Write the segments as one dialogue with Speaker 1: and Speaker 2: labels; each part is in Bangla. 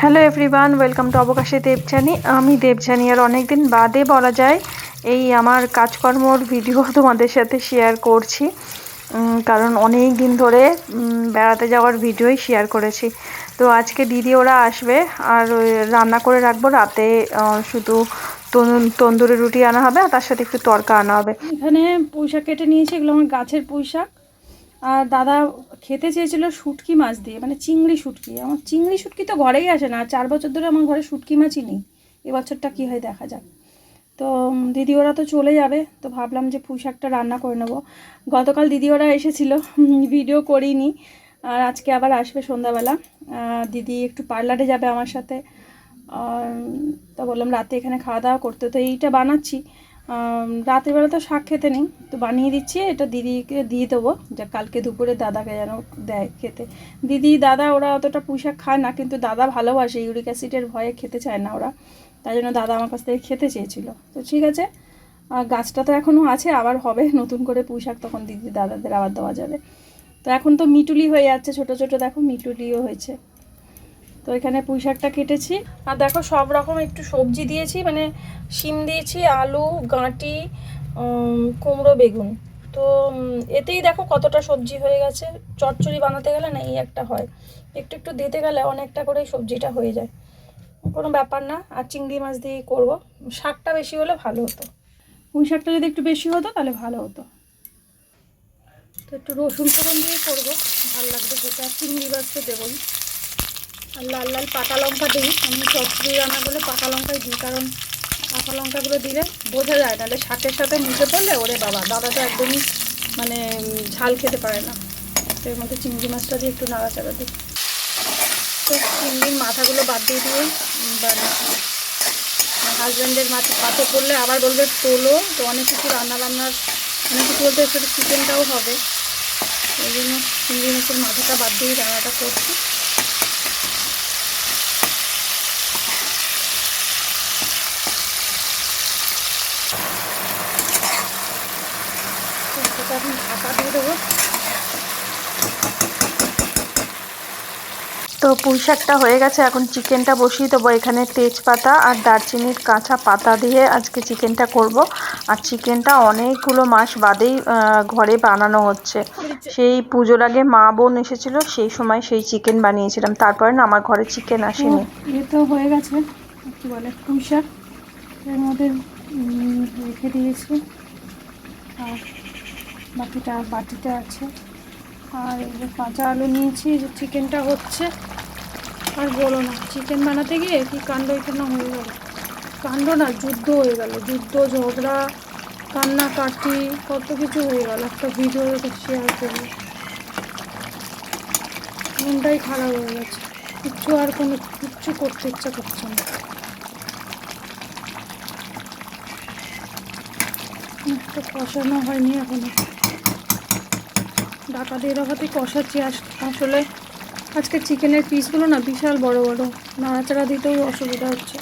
Speaker 1: হ্যালো এভরিওয়ান ওয়েলকাম টু অবকাশে দেবজানি আমি দেবজানি আর অনেক দিন বাদে বলা যায় এই আমার কাজকর্মর ভিডিও তোমাদের সাথে শেয়ার করছি। কারণ অনেক দিন ধরে বেড়াতে যাওয়ার ভিডিওই শেয়ার করেছি। তো আজকে দিদি ওরা আসবে, আর রান্না করে রাখব। রাতে শুধু তন্দুরি রুটি আনা হবে, আর তার সাথে একটু তরকা আনা হবে।
Speaker 2: এখানে পুঁইশাক কেটে নিয়েছি, এগুলো আমার গাছের পুঁইশাক। আর দাদা খেতে চেয়েছিল শুটকি মাছ দিয়ে মানে চিংড়ি শুটকি। আমার চিংড়ি শুটকি তো ঘরেই আসে না চার বছর ধরে আমার ঘরে শুটকি মাছই নেই। এবছরটা কী হয় দেখা যাক। তো দিদি ওরা তো চলে যাবে, তো ভাবলাম যে পুঁইশাকটা রান্না করে নেব। গতকাল দিদি ওরা এসেছিল ভিডিও করিনি, আর আজকে আবার আসবে সন্ধ্যাবেলা। দিদি একটু পার্লারে যাবে আমার সাথে। তো বললাম রাতে এখানে খাওয়া দাওয়া করতে, তো এইটা বানাচ্ছি। আম, রাতের বেলা তো শাক খেতে নেই তো বানিয়ে দিচ্ছি এটা দিদিকে দিয়ে দেবো যা কালকে দুপুরে দাদাকে যেন দেয় খেতে। দিদি দাদা ওরা অতটা পুঁইশাক খায় না কিন্তু দাদা ভালোবাসে ইউরিক অ্যাসিডের ভয়ে খেতে চায় না ওরা তাই জন্য দাদা আমার কাছ থেকে খেতে চেয়েছিল। তো ঠিক আছে গাছটা তো এখনও আছে আবার হবে নতুন করে পুঁইশাক তখন দিদি দাদাদের আবার দেওয়া যাবে। তো এখন তো মিটুলি হয়ে যাচ্ছে ছোট ছোট দেখো মিটুলিও হয়েছে। তো এখানে পুঁই শাকটা কেটেছি। আর দেখো সব রকম একটু সবজি দিয়েছি মানে শিম দিয়েছি, আলু, গাঁটি কুমড়ো, বেগুন। তো এতেই দেখো কতটা সবজি হয়ে গেছে। চচ্চড়ি বানাতে গেলে না এই একটা হয়। একটু একটু দিতে গেলে অনেকটা করে সবজিটা হয়ে যায়। কোনো ব্যাপার না, আর চিংড়ি মাছ দিয়েই করব। শাকটা বেশি হলে ভালো হতো। পুঁই শাকটা যদি একটু বেশি হতো তাহলে ভালো হতো। তো একটু রসুন ফোড়ন দিয়ে করব, ভালো লাগবে সেটা চিংড়ি মাছটা তো দেবোই। আর লাল লাল পাকা লঙ্কা দিই। আমি চচ্চড়ি রান্না করলে পাকা লঙ্কাই দিই, কারণ পাকা লঙ্কাগুলো দিলে বোঝা যায়, নাহলে শাকের সাথে মিশে পড়লে ওরে বাবা দাদা তো একদমই মানে ঝাল খেতে পারে না। তো এর মধ্যে চিংড়ি মাছটা দিয়ে একটু নাড়াচাড়া দিই। তো চিংড়ির মাথাগুলো বাদ দিয়ে দিয়ে হাজব্যান্ডের মাথা পাতে পড়লে আবার বলবে তোলো, তো অনেক কিছু রান্না বান্নার অনেক কিছু বলতে একটু চিকেনটাও হবে। ওই জন্য চিংড়ি মাছের মাথাটা বাদ দিয়ে রান্নাটা করছি।
Speaker 1: তো পুঁই শাকটা হয়ে গেছে, এখন চিকেনটা বসিয়ে দেবো এখানে তেজপাতা আর দারচিনির কাঁচা পাতা দিয়ে আজকে চিকেনটা করব। আর চিকেনটা অনেকগুলো মাস বাদেই ঘরে বানানো হচ্ছে। সেই পুজোর আগে মা বোন এসেছিল, সেই সময় সেই চিকেন বানিয়েছিলাম। তারপরে না আমার ঘরে চিকেন আসেনি।
Speaker 2: এ তো হয়ে গেছে। কী বলে, পুঁই শাক। এর মধ্যে রেখে দিয়েছি। আর বাকিটা বাটিতে আছে। আর এই যে কাঁচা আলু নিয়েছি যে চিকেনটা হচ্ছে। আর বলো না, চিকেন বানাতে গিয়ে কি কাণ্ড এখানে হয়ে গেল? কাণ্ড না, যুদ্ধ হয়ে গেল। যুদ্ধ, ঝগড়া, কান্নাকাটি, কত কিছু হয়ে গেল। একটা ভিডিও শেয়ার করব। মনটাই খারাপ হয়ে গেছে। কিচ্ছু আর কোনো, কিচ্ছু করতে ইচ্ছা করছে না। কষানো হয়নি এখনও। ডাকা দিয়ে ডাকাতে কষাচ্ছি আস- আসলে আজকে চিকেনের পিসগুলো না বিশাল বড় বড়। নাড়াচাড়া দিতেও অসুবিধা হচ্ছে।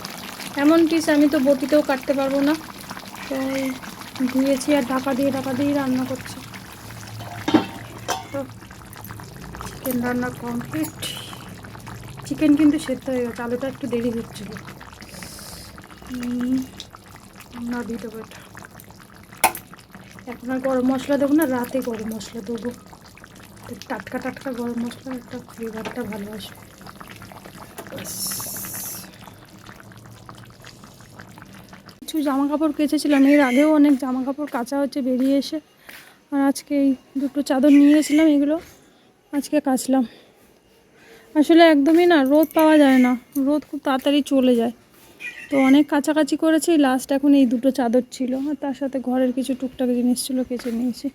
Speaker 2: এমন পিস আমি তো বটিতেও কাটতে পারব না। তো ধুয়েছি আর ঢাকা দিয়ে ঢাকা দিয়েই রান্না করছি। তো চিকেন রান্না কমপ্লিট চিকেন কিন্তু সেদ্ধ হয়ে গেছে, আলুটা একটু দেরি হচ্ছিল। না দিয়ে দেবো এখন আর গরম মশলা দেবো না, রাতে গরম মশলা দেবো। টাটকা টাটকা গরম মশলার একটা ফ্লেভারটা ভালো আসবে কিছু জামা কাপড় কেচেছিলাম এর আগেও অনেক জামা কাপড় কাচা হচ্ছে বেরিয়ে এসে। আর আজকে এই দুটো চাদর নিয়ে গেছিলাম এগুলো আজকে কাচলাম। আসলে একদমই না রোদ পাওয়া যায় না। রোদ খুব তাড়াতাড়ি চলে যায়। তো অনেক কাছাকাছি করেছি লাস্ট এখন এই দুটো চাদর ছিল। আর তার সাথে ঘরের কিছু টুকটাক জিনিস ছিল কেচে নিয়েছি।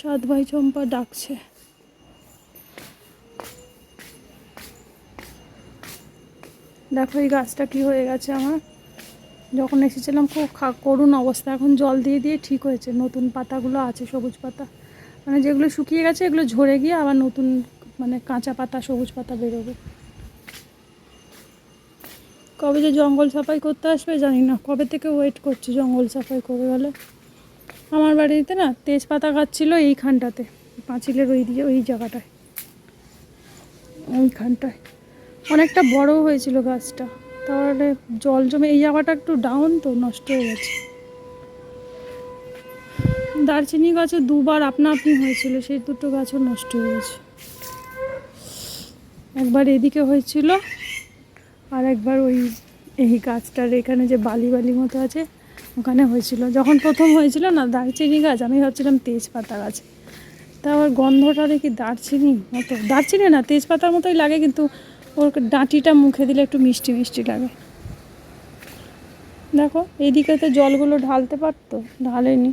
Speaker 2: সাত ভাই চম্পা ডাকছে। দেখো এই গাছটা কি হয়ে গেছে আমার। যখন এসেছিলাম খুব করুণ অবস্থা। এখন জল দিয়ে দিয়ে ঠিক হয়েছে। নতুন পাতাগুলো আছে, সবুজ পাতা। মানে যেগুলো শুকিয়ে গেছে, এগুলো ঝরে গিয়ে আবার নতুন মানে কাঁচা পাতা, সবুজ পাতা বেরোবে। কবে যে জঙ্গল সাফাই করতে আসবে জানি না। কবে থেকে ওয়েট করছি জঙ্গল সাফাই করে গেলে আমার বাড়িতে না তেজপাতা গাছ ছিল এইখানটাতে, পাঁচিলের ওই দিয়ে, ওই জায়গাটায়। ওইখানটায়। অনেকটা বড় হয়েছিল গাছটা। তাহলে জল জমে, এই জায়গাটা একটু ডাউন তো, নষ্ট হয়ে গেছে। দারচিনি গাছে দুবার আপনা আপনি হয়েছিল, সেই দুটো গাছও নষ্ট হয়ে গেছে। একবার এদিকে হয়েছিল, আর একবার ওই এই গাছটার এখানে যে বালি বালি মতো আছে ওখানে হয়েছিল। যখন প্রথম হয়েছিল না, দারচিনি গাছ, আমি ভাবছিলাম তেজপাতা গাছ। তা আবার গন্ধটা দেখি দারচিনি মতো। দারচিনি না, তেজপাতার মতোই লাগে, কিন্তু ওর ডাঁটিটা মুখে দিলে একটু মিষ্টি মিষ্টি লাগে। দেখো এইদিকে তো জলগুলো ঢালতে পারতো, ঢালেনি।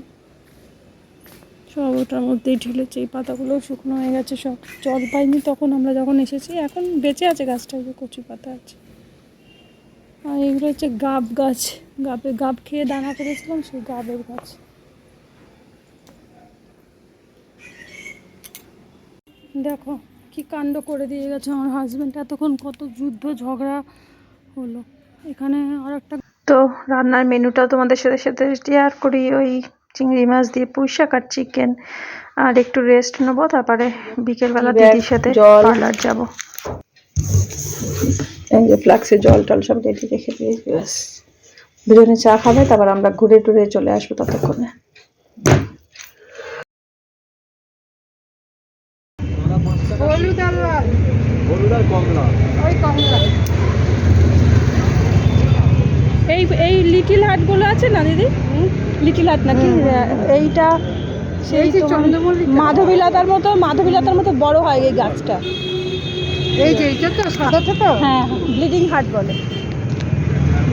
Speaker 2: সব ওটার মধ্যেই ঢেলেছে এই পাতাগুলোও শুকনো হয়ে গেছে সব। জল পাইনি তখন আমরা যখন এসেছি, এখন বেঁচে আছে গাছটা কচু পাতা আছে। আর এগুলো হচ্ছে গাব গাছ। গাবে গাব খেয়ে দানা করেছিলাম সেই গাবের গাছ। দেখো কি কাণ্ড করে দিয়ে গেছে আমার হাজব্যান্ড এতক্ষণ কত যুদ্ধ ঝগড়া হলো। এখানে আর একটা
Speaker 1: তো রান্নার মেনুটাও তোমাদের সাথে সাথে শেয়ার করি। ওই চিংড়ি মাছ দিয়ে পুঁই শাক আর চিকেন আর একটু রেস্ট নেব তারপরে বিকেলবেলা দিদির সাথে পার্লার যাব। এই যে ফ্লাক্সে জল টল সব রেডি রেখে দিয়েছি ব্যাস। দুজনে চা খাবে তারপর আমরা ঘুরে টুরে চলে আসব ততক্ষণে।
Speaker 2: এই এই লিটিল হাটগুলো আছে না দিদি? লিটিল হাট নাকি? এইটা সেই মাধবীলতার মতো মাধবীলতার মতো বড় হয় এই গাছটা।
Speaker 3: এই যে এইটা তো সাদাটা তো
Speaker 2: হ্যাঁ ব্লিডিং হার্ট বলে।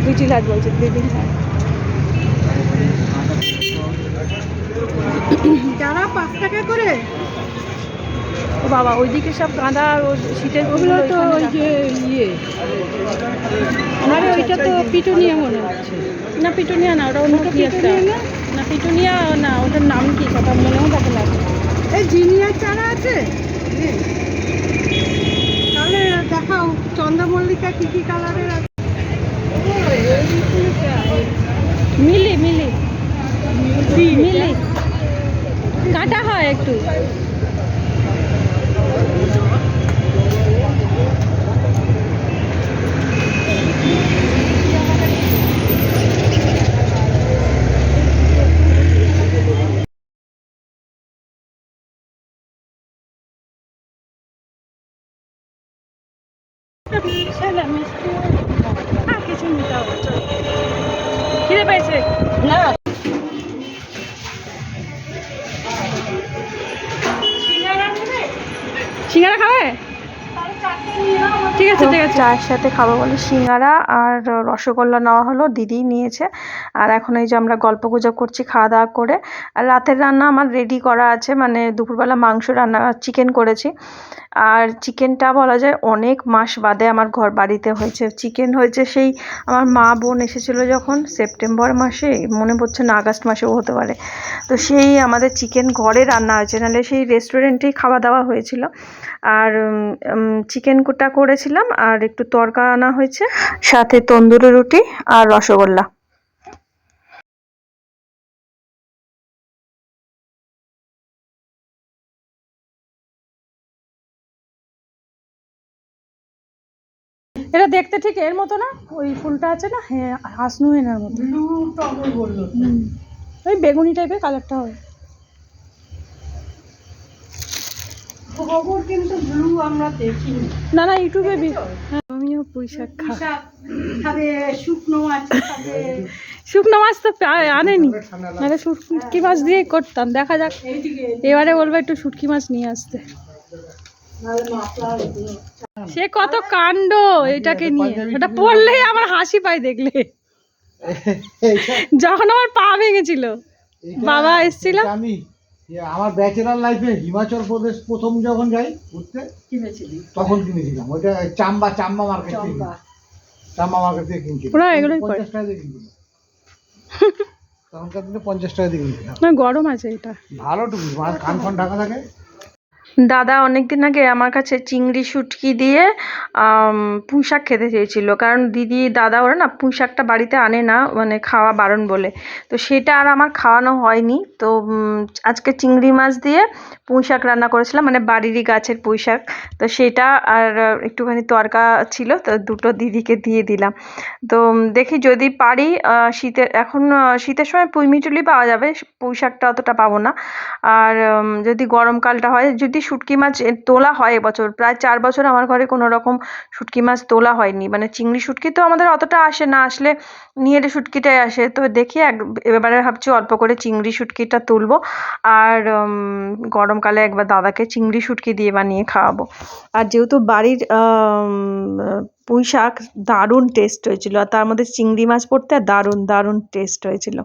Speaker 2: লিটিল হার্ট বলছে ব্লিডিং হার্ট
Speaker 3: যারা পাঁচ টাকা করে?
Speaker 2: ও বাবা ওইদিকে সব গাঁদা ওর শীতের
Speaker 3: ওগুলো তো ওই যে ইয়ে। আরে ওইটা তো পিটুনিয়া মনে হচ্ছে।
Speaker 2: না পিটুনিয়া না ওটা অন্য কি একটা?
Speaker 3: পিটুনিয়া
Speaker 2: না? পিটুনিয়া না ওটার নাম কি? কথা মনেও থাকে না।
Speaker 3: এই জিনিয়ার চারা আছে? দেখাও চন্দ্রমল্লিকা কি কি কালারের আছে?
Speaker 2: মিলি মিলি কাটা হয় একটু খিদে পেয়েছে না সিঙ্গারা খাবে? ঠিক আছে ঠিক আছে।
Speaker 1: চায়ের সাথে খাব বলে সিঙ্গারা আর রসগোল্লা নেওয়া হলো দিদি নিয়েছে। আর এখন এই যে আমরা গল্প গুজব করছি খাওয়া দাওয়া করে। আর রাতের রান্না আমার রেডি করা আছে মানে দুপুরবেলা মাংস রান্না চিকেন করেছি। আর চিকেনটা বলা যায় অনেক মাস বাদে আমার ঘর বাড়িতে হয়েছে। চিকেন হয়েছে সেই আমার মা বোন এসেছিল যখন সেপ্টেম্বর মাসে, মনে পড়ছে না, আগস্ট মাসেও হতে পারে। তো সেই আমাদের চিকেন ঘরে রান্না হয়েছে। নাহলে সেই রেস্টুরেন্টেই খাওয়া দাওয়া হয়েছিল। আর চিকেনটা করেছিলাম আর একটু তরকা আনা হয়েছে, সাথে তন্দুরি রুটি আর রসগোল্লা।
Speaker 2: দেখতে ঠিক এর মতো না? ওই ফুলটা আছে না? হ্যাঁ মতো।
Speaker 3: টগর বলল
Speaker 2: হুম। ওই বেগুনি টাইপের কালারটা হয়।
Speaker 3: কিন্তু ব্লু আমরা দেখিনি।
Speaker 2: না না ইউটিউবে হ্যাঁ, আমিও পুঁই শাক
Speaker 3: খাবে শুকনো
Speaker 2: মাছ তো আনেনি। নাহলে শুটকি মাছ দিয়েই করতাম। দেখা যাক। এবারে বলব একটু শুটকি মাছ নিয়ে আসতে। সে কত কাণ্ড এটাকে নিয়ে। ওটা পড়লেই আমার হাসি পায় দেখলে। যখন আমার পা ভেঙেছিল। বাবা এসেছিল।
Speaker 4: আমি আমার ব্যাচেলার লাইফে হিমাচল প্রদেশ প্রথম যখন যাই ঘুরতে
Speaker 3: কিনেছিলি?
Speaker 4: তখন কিনেছিলাম। ওইটা চাম্বা চাম্বা মার্কেট থেকে চাম্বা। মার্কেট থেকে কিনছিলাম।
Speaker 2: এগুলোই
Speaker 4: পঞ্চাশ টাকা দিয়ে কিনছিলাম। তখনকার দিনে পঞ্চাশ টাকা দিয়ে কিনছিলাম।
Speaker 2: না গরম আছে এটা।
Speaker 4: ভালো টুকু মাছ কান ফান ঢাকা থাকে।
Speaker 1: দাদা অনেকদিন আগে আমার কাছে চিংড়ি শুটকি দিয়ে পুঁই শাক খেতে চেয়েছিল। কারণ দিদি, দাদা ওরা না পুঁই শাকটা বাড়িতে আনে না মানে খাওয়া বারণ বলে। তো সেটা আর আমার খাওয়ানো হয়নি। তো আজকে চিংড়ি মাছ দিয়ে পুঁই শাক রান্না করেছিলাম মানে বাড়িরই গাছের পুঁই শাক তো সেটা আর একটুখানি তরকা ছিল, তো দুটো দিদিকে দিয়ে দিলাম। তো দেখি যদি পারি শীতের এখন শীতের সময় পুঁই মিটুলি পাওয়া যাবে পুঁই শাকটা অতটা পাবো না। আর যদি গরমকালটা হয়, যদি শুটকি মাছ তোলা হয় এবছর। প্রায় চার বছর আমার ঘরে কোনো রকম শুটকি মাছ তোলা হয়নি। মানে চিংড়ি শুটকি তো আমাদের অতটা আসে না, আসলে নিয়ে শুটকিটাই আসে। তো দেখি এক, এবারে ভাবছি অল্প করে চিংড়ি শুটকিটা তুলবো আর গরমকালে একবার দাদাকে চিংড়ি শুটকি দিয়ে বানিয়ে খাওয়াবো। আর যেহেতু বাড়ির পুঁই শাক দারুণ টেস্ট হয়েছিল, আর তার মধ্যে চিংড়ি মাছ পড়তে দারুণ দারুণ টেস্ট হয়েছিল।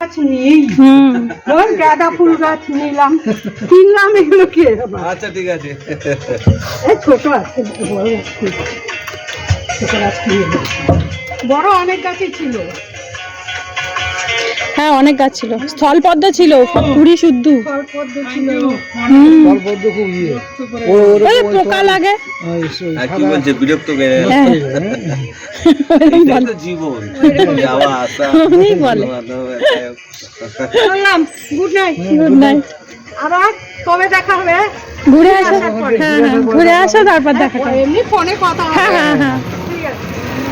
Speaker 3: গাছ নেই ওই গাঁদা ফুল গাছ নিলাম। কিনলাম এগুলো কি?
Speaker 5: আচ্ছা ঠিক আছে।
Speaker 3: এই ছোট আছে বড় গাছ। বড় অনেক গাছই ছিল।
Speaker 2: হ্যাঁ অনেক গাছ ছিল। স্থলপদ্ম ছিল কুড়ি শুদ্ধ।
Speaker 3: ফলপদ্ম ছিল
Speaker 4: ওর
Speaker 2: ওই পোকা লাগে।
Speaker 5: বিরক্ত
Speaker 2: হ্যাঁ
Speaker 5: জীবন। যাওয়া আসা।
Speaker 2: বলে।
Speaker 3: Good night.
Speaker 2: Good night.
Speaker 3: আবার কবে দেখা হবে?
Speaker 2: ঘুরে আসো। হ্যাঁ হ্যাঁ ঘুরে আসো তারপর দেখা
Speaker 3: এমনি ফোনে কথা
Speaker 2: হ্যাঁ হ্যাঁ হ্যাঁ।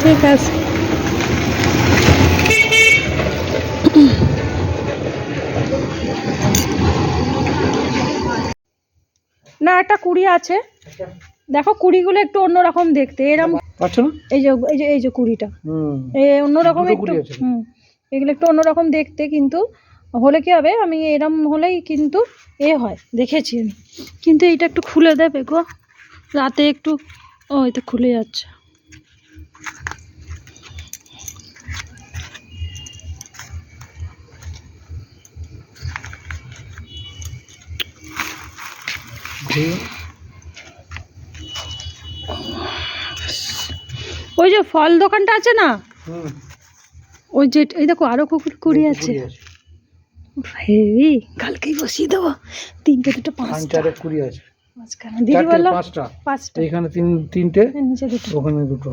Speaker 3: ঠিক আছে।
Speaker 2: না একটা কুড়ি আছে। দেখো কুড়িগুলো একটু অন্যরকম দেখতে এরকম
Speaker 4: পাচ্ছ না?
Speaker 2: এই যে এই যে এই যে কুড়িটা।
Speaker 4: হুম।
Speaker 2: এই অন্যরকম একটু। হুম এগুলো একটু অন্যরকম দেখতে কিন্তু হলে কি হবে? আমি এরম হলেই কিন্তু এ হয় দেখেছি আমি। কিন্তু এইটা একটু খুলে দেবে গো। রাতে একটু ও এটা খুলে যাচ্ছে। ওই যে ফল দোকানটা আছে না? ওই যে এই দেখো আরও কুকুর কুড়ি আছে। হেভি কালকেই বসিয়ে দেবো। তিনটে দুটো পাঁচটা।
Speaker 4: কুড়ি আছে। পাঁচটা। এখানে তিন তিনটে ওখানে দুটো।